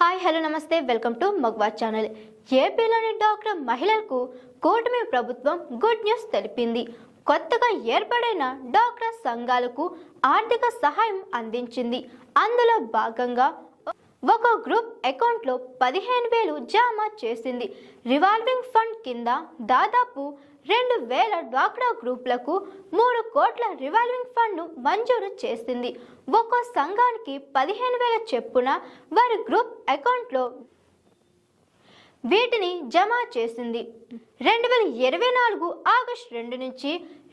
Hi hello నమస్తే welcome to మగ్వా channel. ఏపీలోని డాక్టర్ మహిళలకు కూటమి ప్రభుత్వం గుడ్ న్యూస్ తెలిపింది. కొత్తగా ఏర్పడిన డాక్టర్ సంఘాలకు ఆర్థిక సహాయం అందించింది. అందులో భాగంగా ఒక గ్రూప్ అకౌంట్లో పదిహేను వేలు జమ చేసింది. రివాల్వింగ్ ఫండ్ కింద దాదాపు రెండు వేల డ్వాక్రా గ్రూపులకు మూడు కోట్ల రివాల్వింగ్ ఫండ్ను మంజూరు చేసింది. ఒక్కో సంఘానికి పదిహేను వేల చెప్పున వారి గ్రూప్ అకౌంట్లో వీటిని జమ చేసింది. రెండు వేల ఇరవై నాలుగు ఆగస్టు రెండు నుంచి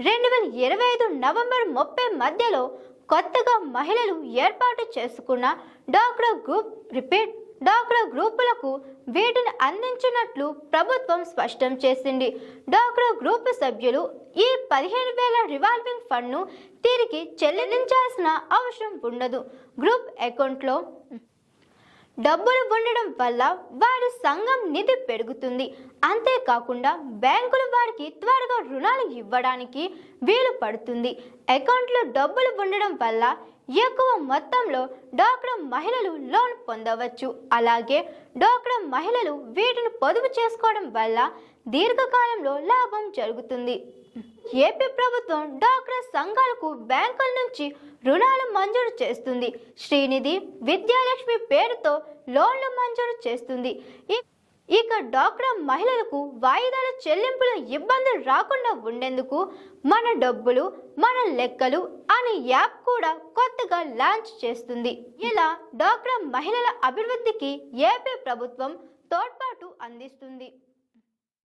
రెండు వేల ఇరవై ఐదు నవంబర్ ముప్పై మధ్యలో కొత్తగా మహిళలు ఏర్పాటు చేసుకున్న డాక్రా గ్రూప్ రిపీట్ డాక్రా గ్రూపులకు వీటిని అందించినట్లు ప్రభుత్వం స్పష్టం చేసింది. డాక్రా గ్రూపు సభ్యులు ఈ పదిహేను వేల రివాల్వింగ్ ఫండ్ను తిరిగి చెల్లించాల్సిన అవసరం ఉండదు. గ్రూప్ అకౌంట్లో డబ్బులు ఉండడం వల్ల వారి సంఘం నిధి పెరుగుతుంది. అంతేకాకుండా బ్యాంకులు వారికి త్వరగా రుణాలు ఇవ్వడానికి వీలు పడుతుంది. అకౌంట్లో డబ్బులు ఉండడం వల్ల ఎక్కువ మొత్తంలో డోక్రా మహిళలు లోన్ పొందవచ్చు. అలాగే డోక్రా మహిళలు వీటిని పొదుపు చేసుకోవడం వల్ల దీర్ఘకాలంలో లాభం జరుగుతుంది. ఏపీ ప్రభుత్వం డోక్రా సంఘాలకు బ్యాంకుల నుంచి రుణాలు మంజూరు చేస్తుంది. శ్రీనిధి విద్యాలక్ష్మి పేరుతో లోన్లు మంజూరు చేస్తుంది. ఇక డాక్రా మహిళలకు వాయిదాల చెల్లింపుల ఇబ్బందులు రాకుండా ఉండేందుకు మన డబ్బులు మన లెక్కలు అనే యాప్ కూడా కొత్తగా లాంచ్ చేస్తుంది. ఇలా డాక్రా మహిళల అభివృద్ధికి ఏపీ ప్రభుత్వం తోడ్పాటు అందిస్తుంది.